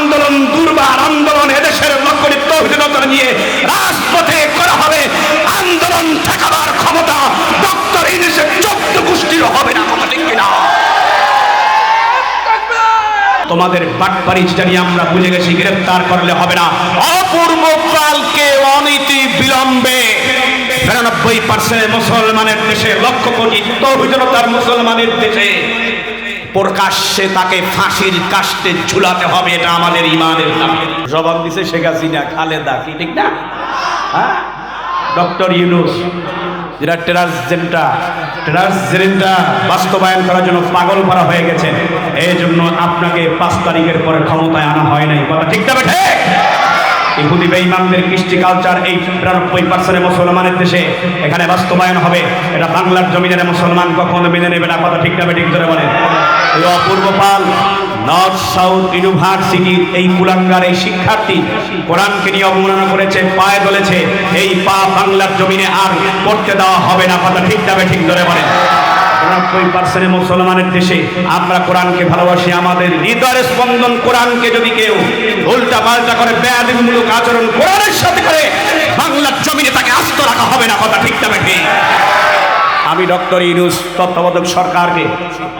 আন্দোলন, দুর্বার আন্দোলন এদেশের লক্ষ্যে তৌহিদতা নিয়ে রাজপথে করা হবে। আন্দোলন ঠেকাবার ক্ষমতা ডক্টর ইংলিশের চোদ্দ গোষ্ঠীর হবে না কথা ঠিক কিনা। তোমাদের বাটপারি জানি আমরা বুঝে গেছি গ্রেফতার করলে হবে না। অপূর্ব কালকে অনীতি বিলম্বে। বিরানব্বই পার্সেন্ট মুসলমানের দেশে লক্ষ কোটি তৌহিদতার মুসলমানের দেশে প্রকাশ্যে তাকে ফাঁসির কাস্টে ঝুলাতে হবে, এটা আমাদের ইমানের দাবি। জবাব দিছে শেখ হাসিনা, খালেদা, কি ঠিক না? হ্যাঁ? ডক্টর ইউনুস যেটা ট্রান্সজেন্ডার ট্রান্সজেন্ডার বাস্তবায়ন করার জন্য পাগল করা হয়ে গেছে এই জন্য আপনাকে পাঁচ তারিখের পরে ক্ষমতায় আনা হয় নাই। কথা ঠিক না বেঠে? ইহুদি বেঈমানদের কৃষ্টি কালচার এই বিরানব্বই পার্সেন্টের মুসলমানের দেশে এখানে বাস্তবায়ন হবে। এটা বাংলার জমিনের মুসলমান কখনো মেনে নেবে না, কথা ঠিক ঠিক ধরে বলে এই অপূর্ব পাল, নর্থ সাউথ ইউনিভার্সিটির এই কুলাঙ্গার এই শিক্ষার্থী কোরআনকে নিয়ে অবমাননা করেছে, পায়ে দলেছে এই পা বাংলার জমিনে আর করতে দেওয়া হবে না, কথা ঠিক না ঠিক ধরে বলে নব্বই পার্সেন্ট মুসলমানের দেশে আমরা কোরআনকে ভালোবাসি, আমাদের হৃদয়ের স্পন্দন কোরআনকে যদি কেউ উল্টা পাল্টা করে ব্যাধিমূলক আচরণ কোরআনের সাথে করে, বাংলার জমিনে তাকে আস্ত রাখা হবে না, কথা ঠিক তবে ঠিক আমি ডক্টর ইউনুস তত্ত্বাবধক সরকারকে,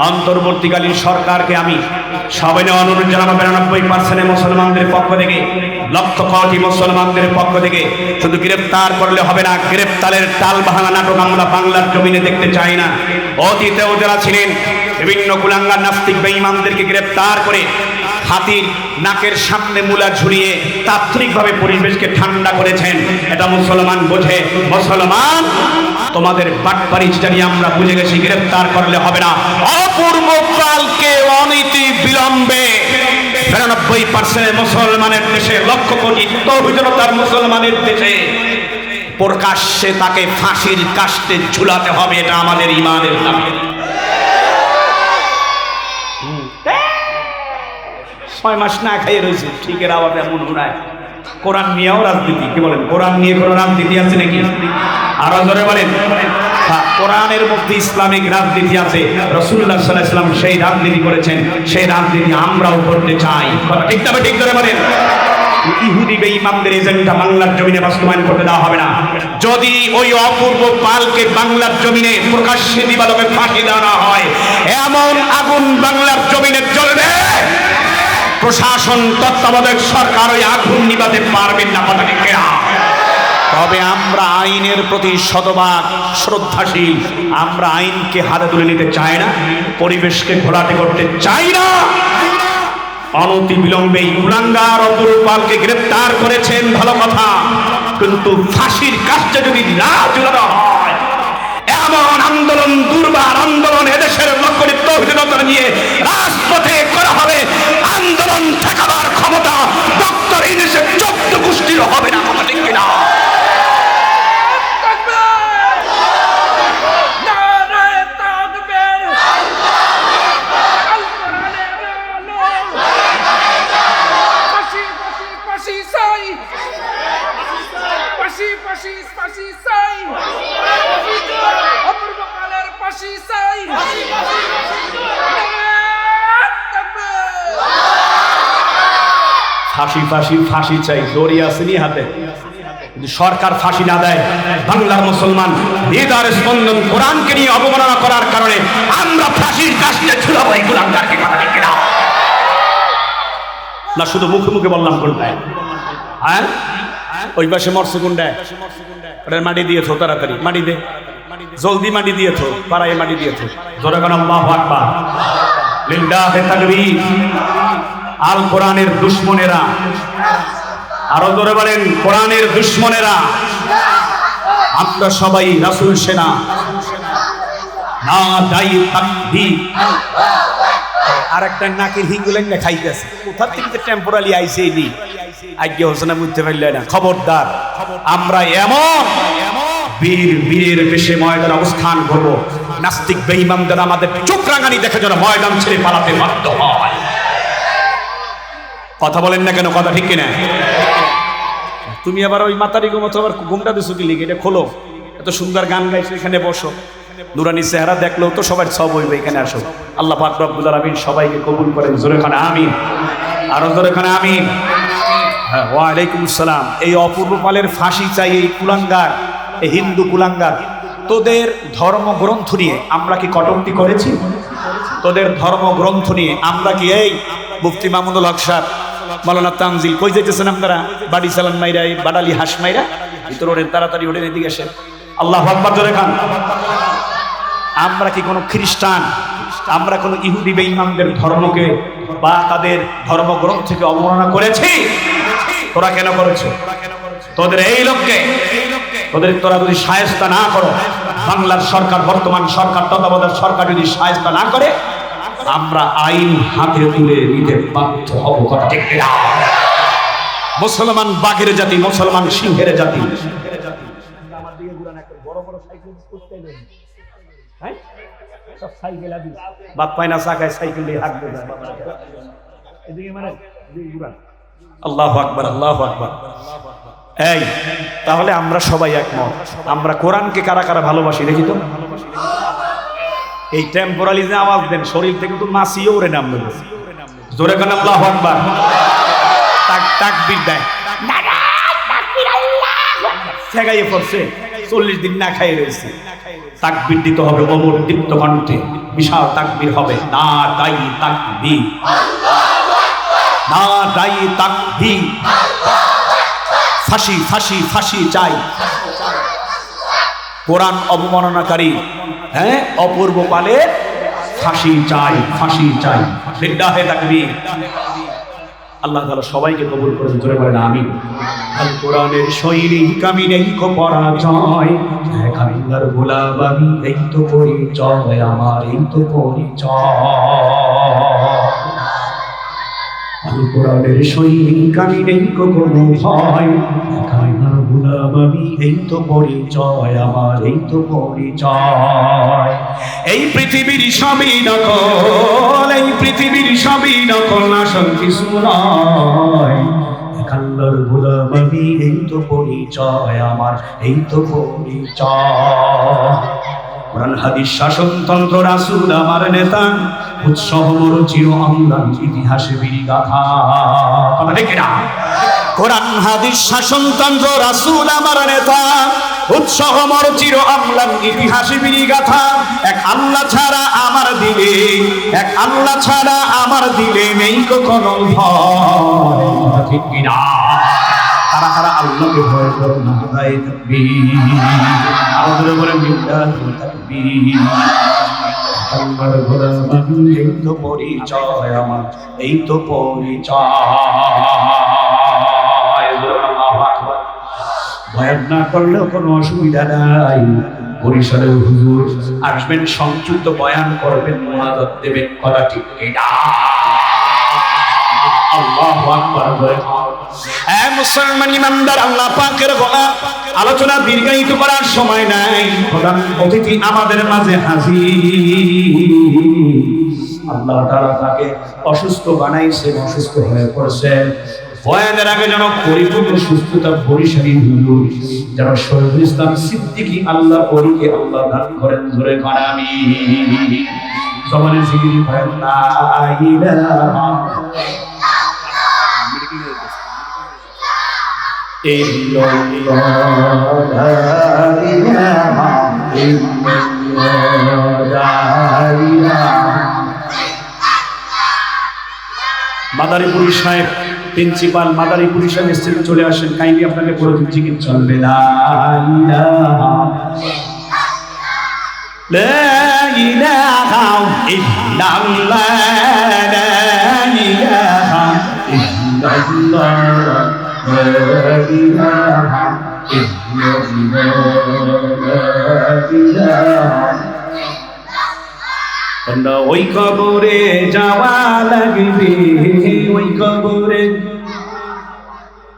অন্তর্বর্তীকালীন সরকারকে আমি সবাই অনুরোধ জানাব, বিরানব্বই পার্সেন্ট মুসলমানদের পক্ষ থেকে, লক্ষ কোটি মুসলমানদের পক্ষ থেকে। শুধু গ্রেপ্তার করলে হবে না গ্রেপ্তারের টাল বাহানা নাটক আমরা বাংলার জমিনে দেখতে চাই না। অতীতে যারা ছিলেন বিভিন্ন কুলাঙ্গার নাস্তিক বেঈমানদেরকে গ্রেপ্তার করে হাতির নাকের সামনে মূলা ঝুলিয়ে তাৎক্ষণিকভাবে পরিবেশকে ঠান্ডা করেছেন। এটা মুসলমান বোঝে। মুসলমান, তোমাদের বাটপারি জানি আমরা বুঝে গেছি গ্রেফতার করলে হবে না। অপূর্ব কালকে অনীতি বিলম্বে বিরানব্বই পার্সেন্ট মুসলমানের দেশে লক্ষ কোটি তৌহিদতার মুসলমানের দেশে প্রকাশ্যে তাকে ফাঁসির কাস্টে ঝুলাতে হবে, এটা আমাদের ইমানের দাবি। ছয় মাস না খাইয়ে রয়েছে। ঠিকের আবার এমন ঘুরায় কোরআন নিয়েও রাজনীতি। কি বলেন? কোরআন নিয়ে কোনো রাজনীতি আছে নাকি? আরও জোরে বলেন। হ্যাঁ, কোরআনের মধ্যে ইসলামিক রাজনীতি আছে। রসুল্লাহ সাল্লাহ ইসলাম সেই রাজনীতি করেছেন। সেই রাজনীতি আমরাও করতে চাই। ঠিক তবে ঠিক করে বলেন। ইহুদি বেঈমানদের এজেন্ডা বাংলার জমিনে বাস্তবায়ন করতে দেওয়া হবে না। যদি ওই অপূর্ব পালকে বাংলার জমিনে প্রকাশ্যে দিবালোকে ফাঁসি দেওয়া হয় এমন আগুন বাংলার জমিনে জ্বলবে। প্রশাসন, তত্ত্বাবধায়ক সরকার ওই আগুন নিবাতে পারবেন না কিনা? তবে আমরা আইনের প্রতি শতভাগ শ্রদ্ধাশীল। আমরা আইনকে হাতে তুলে নিতে চাই না, পরিবেশকে ঘোলাটে করতে চাই না। অনতি বিলম্বে কুলাঙ্গার অতুল পালকে গ্রেপ্তার করেছেন, ভালো কথা। কিন্তু ফাঁসির কাজটা যদি না ঝুলানো হয়, এমন আন্দোলন, দুর্বার আন্দোলন এদেশের লক্ষ্যে নিয়ে রাজপথে করা হবে। আন্দোলন ঠেকাবার ক্ষমতা ডক্টর ইংলিশের চোদ্দ গোষ্ঠীর হবে না কথা ঠিক কিনা নারায়ে তাকবীর আল কোরআনের আলো ফাঁসি ফাঁসি ফাঁসি চাই ফাঁসি ফাঁসি ফাঁসি চাই অপূর্বকালের ফাঁসি চাই নারায়ে তাকবীর ফাঁসি ফাঁসি ফাঁসি চাই। দড়ি আসেনি হাতে? সরকার ফাঁসি না দেয়, বাংলার মুসলমান হৃদয়ের স্পন্দন কোরআনকে নিয়ে অবমাননা করার কারণে আমরা ফাঁসির কাজটা ঝুলাবো এই কিনা? না, শুধু মুখে মুখে বললাম কোনটায় হ্যাঁ? ওই পাশে মরছে কোনটায় মাটি দিয়েছ তাড়াতাড়ি, মাটি দে। জলদি মাটি দিয়ে দিয়েছ পাড়ায় মাটি দিয়েছ জোরে কোন, আল্লাহু আকবার। লিল্লাহে তাকবীর। আল কোরআনের দুশ্মনেরা। আরও ধরে বলেন, কোরআনের দুশ্মনেরা। আমরা সবাই রাসূল সেনা। না দাই তাকবি আর একটা নাকের হিঙ্গুলেন না খাইতেছে। কোথা থেকে টেম্পোরালি আইছে এই আজ্ঞে হোসেনা বুঝতে পারলে না। খবরদার। আমরা এমন বীর, বীরের বেশে ময়দান অবস্থান করব। নাস্তিক, বেঈমানদের আমাদের চোখ রাঙানি দেখে যেন ময়দান ছেড়ে পালাতে বাধ্য হয়। কথা বলেন না কেন, কথা ঠিক কিনা? তুমি আবার ওই মাতারি ঘুমতো আবার ঘুমটা দিছো কি লিখে এটা খোলো। এত সুন্দর গান গাইছো, এখানে বসো। নুরানি চেহারা দেখলেও তো সবার সব হইবে, এখানে আসো। আল্লাহ পাক রব্বুল আলামিন সবাইকে কবুল করেন। জোরে খান, আমিন। আরও জোরে এখানে আমিন। হ্যাঁ ওয়ালাইকুম সালাম এই অপূর্ব পালের ফাঁসি চাই এই কুলাঙ্গার, এই হিন্দু কুলাঙ্গার। তোদের ধর্মগ্রন্থ নিয়ে আমরা কি কটূক্তি করেছি? তোদের ধর্মগ্রন্থ নিয়ে আমরা কি এই মুফতি মামুনুল হক সাহেব মালানা তানজিল কই যাইতেছেন আপনারা? বাড়ি চালান মাইরা বাডালি হাঁস মাইরা? ভিতর ওরেন তাড়াতাড়ি ওরেন এদিকে আসেন। আল্লাহ আকবার জোরে খান। আমরা কি কোনো খ্রিস্টান? আমরা কোনো ইহুদি বেঈমানদের ধর্মকে বা তাদের ধর্মগ্রন্থ থেকে অবমাননা করেছি? তোরা কেন করেছ? তোদের এই লোককে, তোদের তোরা যদি সায়স্তা না করো, বাংলার সরকার, বর্তমান সরকার, তত্ত্বাবধায়ক সরকার যদি সায়স্তা না করে আমরা আইন হাতে তুলে নিতে বাধ্য হব কথা ঠিক মুসলমান বাঘের জাতি মুসলমান সিংহের জাতি। বাপ পায় না চাকায় সাইকেল দিয়ে হাঁটবে এদিকে মানে আল্লাহ আকবার আল্লাহ আকবার। এই তাহলে আমরা সবাই একমত। আমরা কোরআনকে কারা কারা ভালোবাসি দেখি তো? এই টেম্পোরালি যে আওয়াজ দেন, শরীর থেকে তো মাসিও ওরে নামবে জোরে কান আল্লাহ আকবার। তাক তাকবীর দেয়। ঠেকাইয়ে পড়ছে। চল্লিশ দিন না খাই রয়েছে। তাকবীর দিতে হবে অমর দীপ্ত কণ্ঠে। বিশাল তাকবীর হবে। না দায়ী তাকবীর। না দায়ী তাকবীর। ফাঁসি ফাঁসি ফাঁসি চাই। কোরআন অবমাননাকারী। হ্যাঁ অপূর্ব পালে ফাঁসি চাই ফাঁসি চাই। বিদ্যাহে তাকবীর। আল্লাহ তাআলা সবাইকে কবুল করে ধরে বলেন আমি আল কোরআনের সৈনিক আমি নেই কো পরাজয় এক আল্লাহর গোলাম, আমি এই তো পরিচয়, আমার এই তো পরিচয়। আল কোরআনের সৈনিক আমি নেই কো কোনো ভয়। গোলাম আমি এই তো পরিচয়, আমার এই তো পরিচয়। এই পৃথিবীর সবই নকল, এই পৃথিবীর সবই নকল আসল কিছু নয়। আল্লাহর গোলাম, আমি এই তো পরিচয়, আমার এই তো পরিচয়। কোরআন, হাদিস, শাসনতন্ত্র, রাসূল, আমার নেতা, উৎসব মোর চির অম্লান ইতিহাসে বিড়ি গাথা কথা ঠিক না কোরআন, হাদিস, শাসনতন্ত্র, রাসূল, আমার নেতা, উৎসব মোর চির অম্লান ইতিহাসে বিড়ি গাথা এক আল্লাহ ছাড়া আমার দিলে, এক আল্লাহ ছাড়া আমার দিলে নেই কোনো ভয়। ঠিক কিনা? আল্লাহকে ভয় করো না তাই থাকবি। আমাদের বলে মিথ্যা থাকবি। এই তো পরিচয় আমার, এই তো পরিচয়। না করলেও কোনো অসুবিধা নাই। বরিশালের হুজুর আসবেন সংযুক্ত বয়ান করবেন, মোনাজাত দেবেন, কথা ঠিক কিনা? আল্লাহু আকবার বলে মুসলমান ইমানদার, আল্লাহ পাকের গলা আলোচনা দীর্ঘায়িত করার সময় নাই। প্রধান অতিথি আমাদের মাঝে হাজির। আল্লাহ তাআলা তাকে অসুস্থ বানাইছেন অসুস্থ হয়ে পড়ছেন বয়ানের আগে যেন পরিপূর্ণ সুস্থতা বরিশালী হুজুর যেন শহীদুল ইসলাম সিদ্দিকী আল্লাহ পরীকে আল্লাহ দান করেন ধরে করেন আমি জমানে জিগিরি ভয় না ইলাহা মাদারীপুরি সাহেব প্রিন্সিপাল মাদারীপুরি সাহেব এসেছেন চলে আসেন কাইন্ডলি আপনাকে পুরো জিকির চলবে লা ইলাহা لا إله إلا الله لا إله إلا الله لا إله إلا الله لا إله না ওই কবরে যাওয়া লাগবে ওই কবরে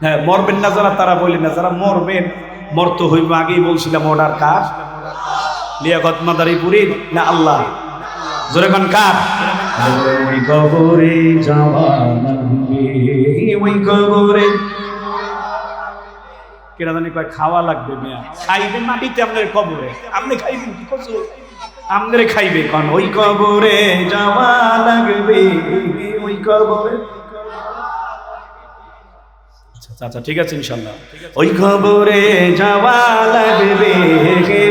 হ্যাঁ মরবেন না যারা তারা বললেন না যারা মরবেন মরতে হইব আগেই বলছিলাম অর্ডার কার লিয়াকত মাদারীপুরীর না আল্লাহ জোরে কোন কার ওই কবরে যাওয়া লাগবে ওই কবরে জানি কয় খাওয়া লাগবে মেয়া? খাইবে মাটিতে আপনার কবরে। আপনি খাইবেন কি করছ আপনার খাইবে কোন? ওই কবরে যাওয়া লাগবে, ওই কবরে। আচ্ছা আচ্ছা ঠিক আছে, ইনশাল্লাহ। ওই খবরে যাওয়া লাগবে,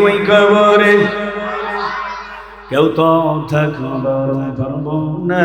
ওই খবরে কেউ তো পারব না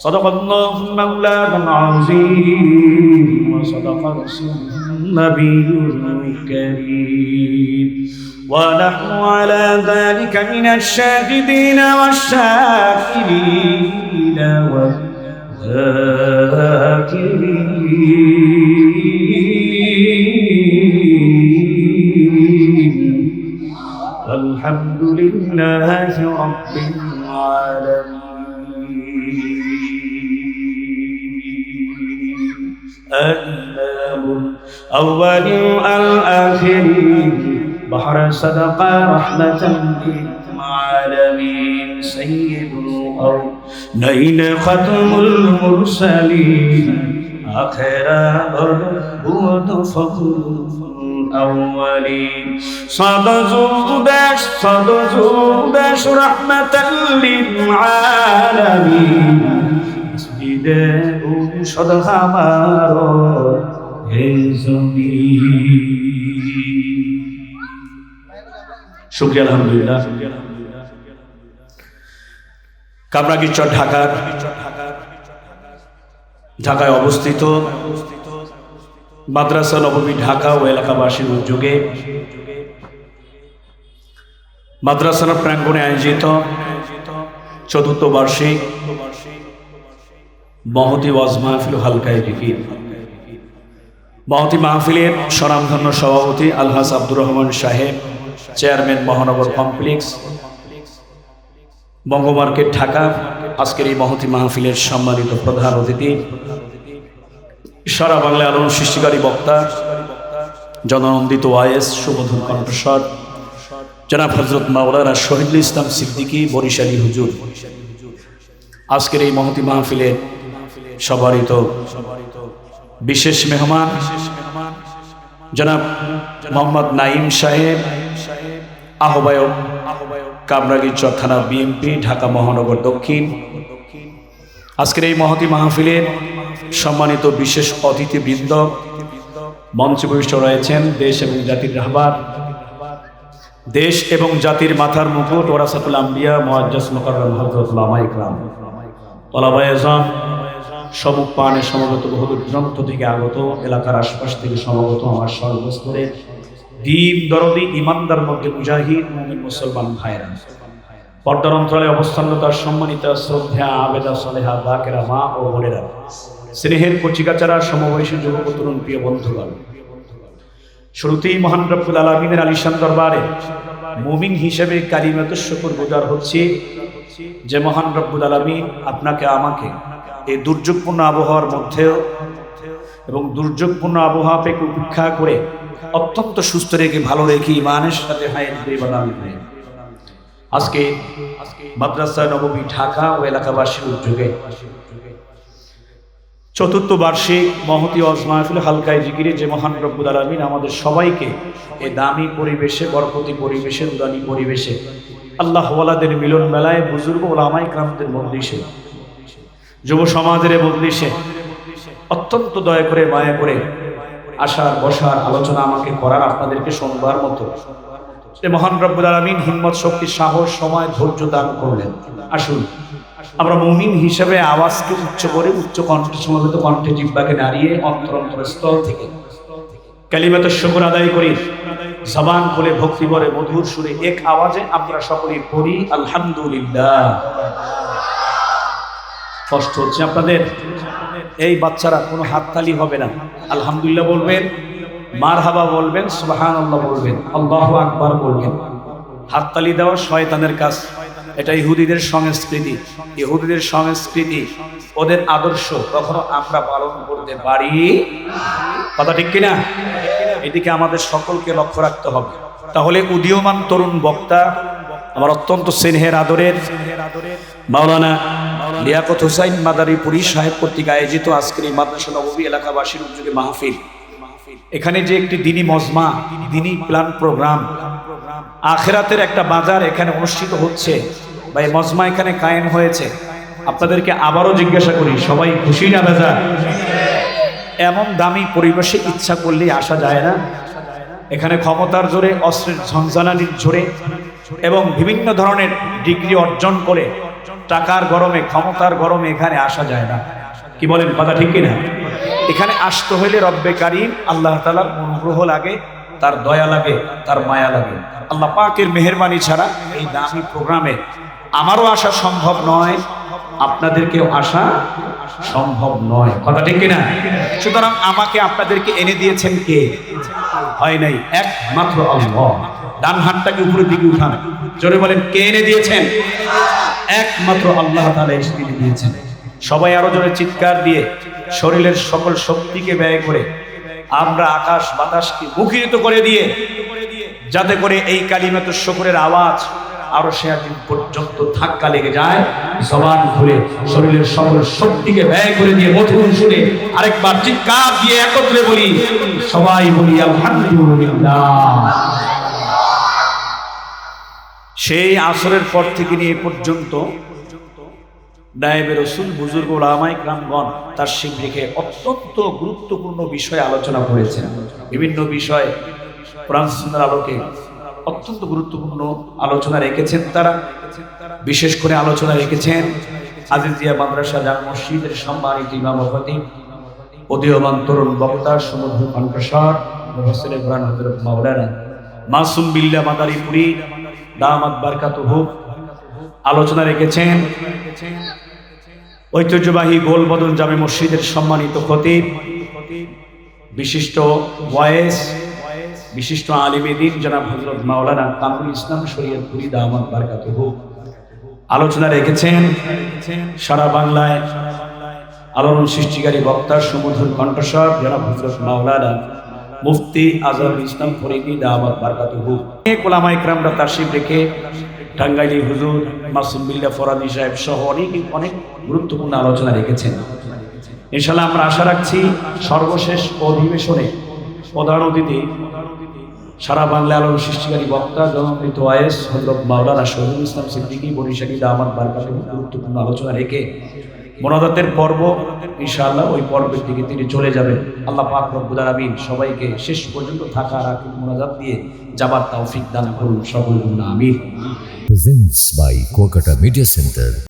صدق الله مولانا العظيم وصدق رسوله النبي الكريم. ونحن على ذلك من الشاهدين والشاكرين والذاكرين. والحمد لله رب العالمين. أول الآخرين بحر صدقة رحمة للعالمين. سيد الأرض. ختم المرسلين. آخر بود ودفق الأولين. صد باش صد باش رحمة للعالمين. مسجد خمار শুক্রিয়া, আলহামদুলিল্লাহ। কামরাগিরচর ঢাকার, ঢাকায় অবস্থিত মাদ্রাসা নবমী ঢাকা ও এলাকাবাসীর উদ্যোগে মাদ্রাসার প্রাঙ্গণে আয়োজিত চতুর্থ বার্ষিক মহতি ওয়াজ মাহফিল হালকায় জিকির মহতি মাহফিলের স্বনামধন্য সভাপতি আলহাস আব্দুর রহমান সাহেব, চেয়ারম্যান মহানগর কমপ্লেক্স, বঙ্গমার্কেট ঢাকা, আজকের এই মহতি মাহফিলের সম্মানিত প্রধান অতিথি, সারা বাংলা আলোড়ন সৃষ্টিকারী বক্তা, জননন্দিত ওয়াইএস সুবোধন কণ্ঠস্বর, জনাব হজরত মাওলানা শহীদুল ইসলাম সিদ্দিকী, বরিশালী হুজুর। আজকের এই মহতি মাহফিলের সবারিত বিশেষ মেহমান, জনাব মোহাম্মদ নাইম সাহেব, আহ্বায়ক কামরাগীরচর থানা বিএনপি, ঢাকা মহানগর দক্ষিণ। আজকের এই মহতি মাহফিলের সম্মানিত বিশেষ অতিথিবৃন্দ, মঞ্চে বৈষ্ট রয়েছেন দেশ এবং জাতির রাহবার। দেশ এবং জাতির মাথার মুকুট, ওরাসাতুল আম্বিয়া মোয়াজ্জাস মোকাররম হযরত লামা ইকরাম সমুখ পানে সমবেত বহুদূর দূরান্ত থেকে আগত, এলাকার আশপাশ থেকে সমবেত আমার সর্বস্তরে। দিন দরদি, ইমানদার মধ্যে মুজাহিদ, মুমিন, মুসলমান ভাইরা পর্দার অন্তরালে অবস্থানরত সম্মানিত শ্রদ্ধা, আবেদা, সলেহা, বাকেরা, মা ও বোনেরা। স্নেহের কচিকাচারা, সমবয়সী যুবক তরুণ প্রিয় বন্ধুগণ। শুরুতেই মহান রব্বুল আলমিনের আলিশান দরবারে মুমিন হিসেবে কালিমাত শুকুর গুজার হচ্ছে যে মহান রব্বুল আলমিন আপনাকে, আমাকে এই দুর্যোগপূর্ণ আবহাওয়ার মধ্যেও এবং দুর্যোগপূর্ণ আবহাওয়া পেকে উপেক্ষা করে অত্যন্ত সুস্থ রেখে ভালো রেখে ইমানের সাথে আজকে মাদ্রাসা নবমী ঢাকা ও এলাকাবাসীর উদ্যোগে চতুর্থ বার্ষিক মহতি ওয়াজ মাহফিল হালকায় জিকিরে যে মহান রব্বুল আলমিন আমাদের সবাইকে এ দামি পরিবেশে, বরকতি পরিবেশে, উদানি পরিবেশে, আল্লাহ ওয়ালাদের মিলন মেলায় বুজুর্গ ওলামাই ক্রান্তের মজলিসে যুব সমাজের মজলিসে অত্যন্ত দয়া করে, মায়া করে আসার, বসার আলোচনা আমাকে করার আপনাদেরকে শোনবার মতো মহান রব্বুল আলমিন হিম্মত, শক্তি, সাহস, সময়, ধৈর্য দান করলেন। আসুন, আমরা মুমিন হিসেবে আওয়াজকে উচ্চ করে, উচ্চ কণ্ঠে সমবেত কণ্ঠে, জিব্বাকে নাড়িয়ে অন্তর অন্তর স্থল থেকে কালিমাত শুকর আদায় করি। জবান খুলে, ভক্তি বলে মধুর সুরে, এক আওয়াজে আমরা সকলে পড়ি, আলহামদুলিল্লাহ। কষ্ট হচ্ছে। আপনাদের এই বাচ্চারা কোনো হাততালি হবে না। আলহামদুলিল্লাহ বলবেন মার হাবা বলবেন সুবাহান আল্লাহ বলবেন, আল্লাহ আকবার বলবেন। হাততালি দেওয়া শয়তানের কাজ। এটা ইহুদিদের সংস্কৃতি। ইহুদিদের সংস্কৃতি ওদের আদর্শ। কখনো আমরা পালন করতে পারি? কথা ঠিক কিনা? এদিকে আমাদের সকলকে লক্ষ্য রাখতে হবে। তাহলে উদীয়মান তরুণ বক্তা, আমার অত্যন্ত স্নেহের আদরের, মাওলানা লিয়াকত হুসাইন মাদারীপুরি সাহেব কর্তৃক আয়োজিত আজকের এই মাদ্রাসা নবী এলাকাবাসীর উদ্যোগে মাহফিল। এখানে যে একটি দিনী মজমা, দিনী প্ল্যান প্রোগ্রাম, আখেরাতের একটা বাজার এখানে অনুষ্ঠিত হচ্ছে। বা এই মজমা এখানে কায়েম হয়েছে। আপনাদেরকে আবারও জিজ্ঞাসা করি, সবাই খুশি না বাজার? এমন দামি পরিবেশে ইচ্ছা করলেই আসা যায় না। এখানে ক্ষমতার জোরে, অস্ত্রের ঝঞ্ঝানানির জোরে এবং বিভিন্ন ধরনের ডিগ্রি অর্জন করে টাকার গরমে, ক্ষমতার গরমে এখানে আসা যায় না। কি বলেন, কথা ঠিক কিনা? এখানে আসতে হইলে রব্বে কারিম আল্লাহ তালার অনুগ্রহ লাগে, তার দয়া লাগে, তার মায়া লাগে। আল্লাহ পাকের মেহরবানি ছাড়া এই দামি প্রোগ্রামে আমারও আসা সম্ভব নয়, আপনাদেরকেও আসা সম্ভব নয়। কথা ঠিক কিনা? সুতরাং আমাকে আপনাদেরকে এনে দিয়েছেন কে? হয় নাই, একমাত্র আল্লাহ। ডান হাতটাকে উপরে দিকে উঠান। জোরে বলেন, কে এনে দিয়েছেন? একমাত্র আল্লাহ তাআলা এসে দিয়েছেন। সবাই আরও জোরে চিৎকার দিয়ে শরীরের সকল শক্তিকে ব্যয় করে আমরা আকাশ বাতাসকে মুখরিত করে দিয়ে, যাতে করে এই কালিমাত শকুরের আওয়াজ আরও সে একদিন পর্যন্ত ধাক্কা লেগে যায়, জবান খুলে শরীরের সকল শক্তিকে ব্যয় করে দিয়ে মধুর শুনে আরেকবার চিৎকার দিয়ে একত্রে বলি, সবাই বলি সেই আসরের পর থেকে নিয়ে পর্যন্ত নায়েবে রসুল, বুজুর্গ ওলামাই গ্রামগণ তার শিব রেখে অত্যন্ত গুরুত্বপূর্ণ বিষয়ে আলোচনা করেছেন। বিভিন্ন বিষয় সুন্দর আলোকে অত্যন্ত গুরুত্বপূর্ণ আলোচনা রেখেছেন তারা। বিশেষ করে আলোচনা রেখেছেন আজিজিয়া মাদ্রাসা জান মসজিদের সম্মানিত ইমাম উদীয়মান তরুণ বক্তা সমুদ্র কণ্ঠস্বর হোসেন ইমরান হজরত মাওলানা মাসুম বিল্লা মাদারীপুরি, দামাত বারকাতুহু। আলোচনা রেখেছেন ঐতিহ্যবাহী গোলবদন জামে মসজিদের সম্মানিত খতিব, বিশিষ্ট ওয়াইস বিশিষ্ট আলিমেদিন জনাব হজরত মাওলানা কামরুল ইসলাম শরীয়তপুরি দামাত বারকাতুহু। আলোচনা রেখেছেন সারা বাংলায় আলোড়ন সৃষ্টিকারী বক্তা সুমধুর কণ্ঠস্বর জনাব হজরত মাওলানা মুফতি আজহারুল ইসলাম ফরিদি দাওয়াত বারকাতুহু। অনেক ওলামা ইকরামরা তারশিব রেখে টাঙ্গাইলি হুজুর মাসুম বিল্লা ফরাদি সাহেব সহ অনেক অনেক গুরুত্বপূর্ণ আলোচনা রেখেছেন। ইনশাল্লাহ আমরা আশা রাখছি সর্বশেষ অধিবেশনে প্রধান অতিথি, সারা বাংলা আলোর সৃষ্টিকারী বক্তা, জনপ্রিত ওয়াইস হজরত মাওলানা শহীদুল ইসলাম সিদ্দিকী, বরিশালী দামাত বারকাতুহু গুরুত্বপূর্ণ আলোচনা রেখে মোনাজাতের পর্ব, ইনশাআল্লাহ ওই পর্বের দিকে তিনি চলে যাবেন। আল্লাহ পাক রব্বুল আলামিন সবাইকে শেষ পর্যন্ত থাকা রাখি মোনাজাত দিয়ে যাবার তৌফিক দান করুন সকল আমিন। Presents by Kuakata media centre